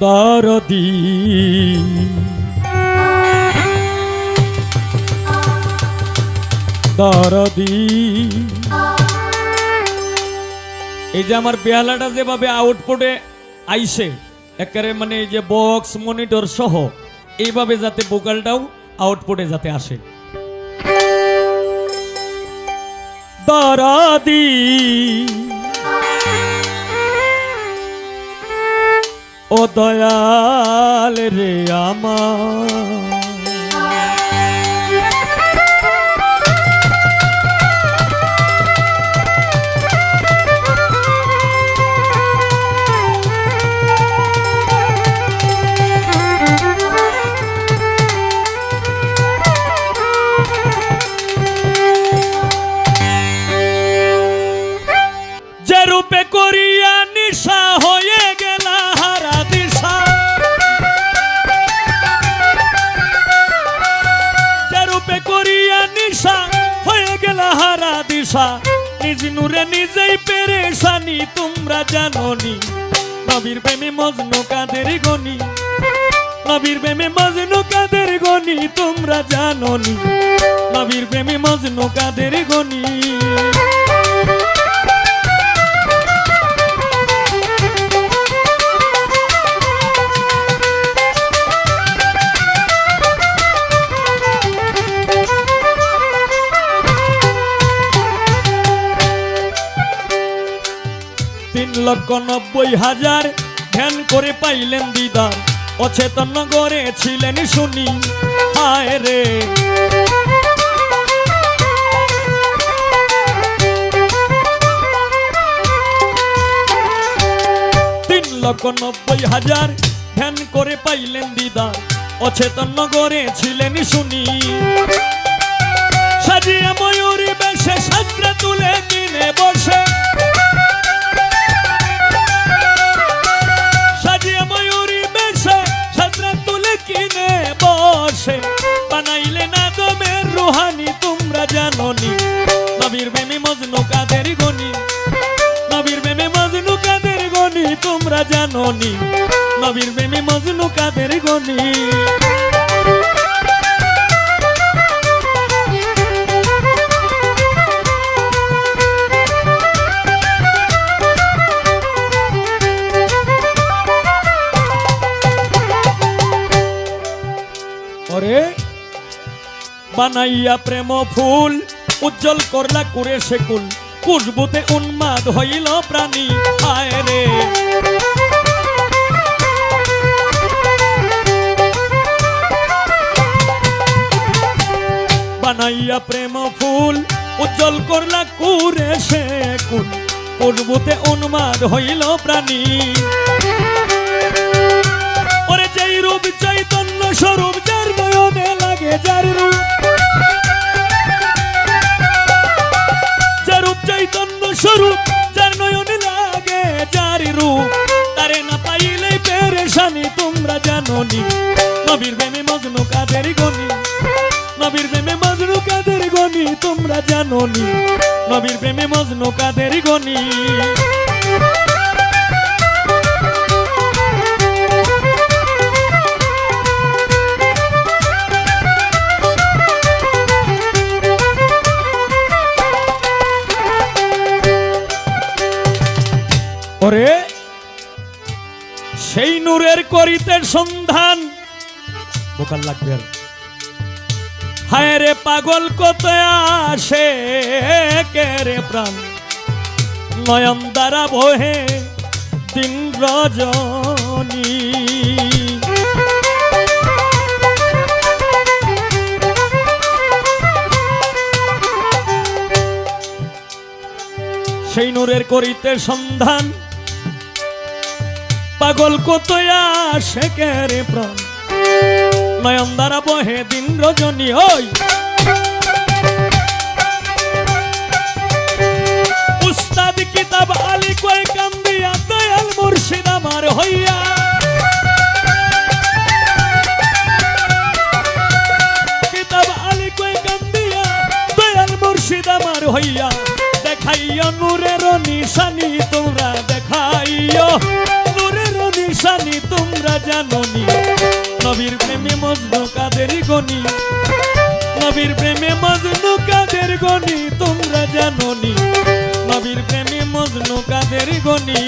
দরদি। দরদি। এই যে আমার বেহালাটা যেভাবে আউটপুটে আইসে, একেবারে মানে এই যে বক্স মনিটর সহ, এইভাবে যাতে বোকালটাও আউটপুটে যাতে আসে। দরদি। দয়াল রে আমার। পেরেশানি, তোমরা জাননি। নবীর প্রেমে মজনু কাদের গনি? নবীর প্রেমে মজনু কাদের গনি, তোমরা জাননি। নবীর প্রেমে মজনু কাদের গনি? লক্ষ নব্বই হাজার। ধ্যান করে পাইলেন দিদার, অচেতন গড়ে ছিলেন শুনি। হায় রে। তিন লক্ষ নব্বই হাজার, ধ্যান করে পাইলেন দিদার, অচেতন গড়ে ছিলেন শুনি। সাজিয়া ময়ূরী বেশে সাজরা তুলে কিনে বসে। জাননি নবীর প্রেমী মজনু কাদের গনি? নবীর প্রেমে মজনু কাদের গনি, তোমরা জাননি। নবীর প্রেমে মজনু কাদের গনি? ওরে, বানাইয়া প্রেম ফুল উজ্জ্বল করলা করে সেকুল খুশবুতে উন্মাদ হইল প্রাণী। আয় রে। বানাইয়া প্রেম ফুল, উজ্জ্বল করলা কুরে সেকুল খুশবুতে উন্মাদ হইল প্রাণী। ওরে যেই রূপ চৈতন্য স্বরূপ, যার নয়নে লাগে যার রূপ। নবীর প্রেমে মজনু কাদের গনি, তোমরা জাননি। নবীর প্রেমে মজনু কাদের গনি। ওরে, সেই নূরের করিতে সন্ধান বোকাল লাগবে আর। হায় রে পাগল, কত আসে কে রে প্রাণ? নয়ন দ্বারা বহে দিন রজনী। সেই নূরের করিতে সন্ধান। পাগল, কত আসে কে রে প্রাণ? নয়ন দ্বারা বহে দিন রজনী ওই উস্তাদ কিতাব আলী কয় কান্দিয়া, দয়াল মুর্শিদ আমার হইয়া। কিতাব আলী কয় কান্দিয়া, দয়াল মুর্শিদ আমার হইয়া। দেখাইয়া নূরের নিশানি, তোমরা দেখাইও। নূরের নিশানি, তোমরা জাননি নবীর প্রেমে মজনু কাদের গনি? নবীর প্রেমে মজনু কাদের গনি, তোমরা জাননি? নবীর প্রেমে মজনু কাদের গনি?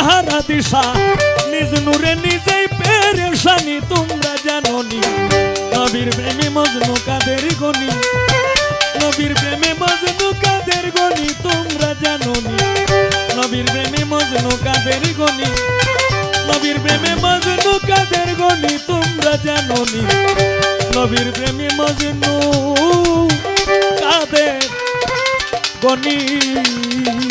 হয়ে গেল হারা দিশা। নিজ নূরে নিজেই পেরেশানি, তোমরা জাননি। নবীর প্রেমী মজনু কাদের গনি? নবীর প্রেমে মজনু কাদের গনি, তোমরা জাননি। নবীর প্রেমে মজনু কাদের গনি? নবীর প্রেমে মজনু কাদের গনি, তোমরা জাননি। নবীর প্রেমে মজনু কাদের গনি?